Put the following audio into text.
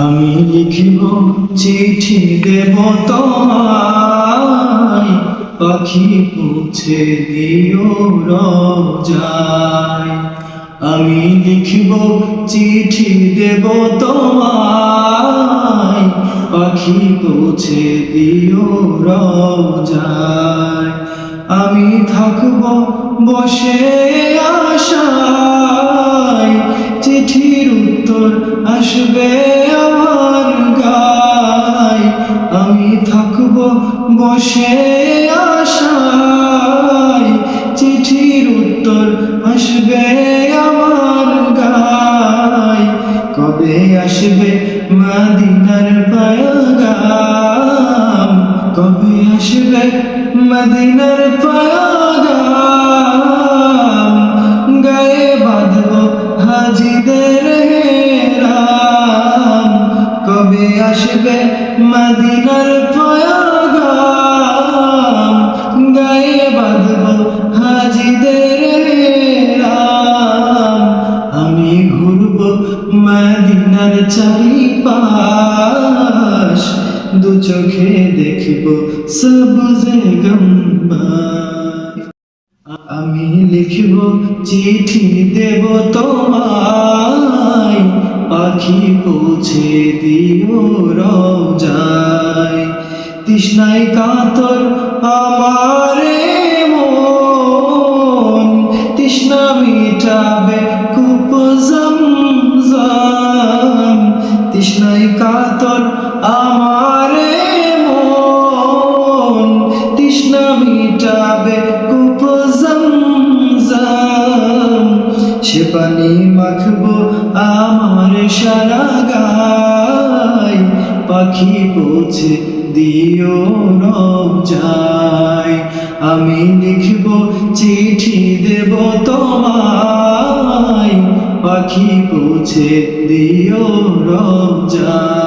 আমি লিখিব চিঠি দেব তোমায়। পাখি পৌঁছে দিও রোজায়। আমি লিখিব চিঠি দেব তোমায়। পাখি পৌঁছে দিও রোজায়। আমি থাকব বসে আশায়। চিঠির উত্তর আসবে বসে আশায় চিঠির উত্তর আসবে আমার গায়। কবে আসবে মাদিনার পায়গাম? কবে আসবে মদিনার পায়গাম? গায়ে বাঁধব হাজিদের রাম কবে আসবে মদিনার পায়গাম? মদিনার চারিপাশ দু চোখে দেখব সবুজে আমি লিখব চিঠি দেব তোমায়, পাখি পৌঁছে দিও রোজায় তৃষ্ণায় কাতর আমারে মন, তৃষ্ণা মিটাবে তৃষ্ণায় কাতর আমারে তৃষ্ণা মিটাবে কূপ সে পানি মাখবো আমার সারা গায়। পাখি পৌঁছে দিও রোজায় আমি লিখব চিঠি দেব তোমায় পাখি পৌঁছে দিও রোজায়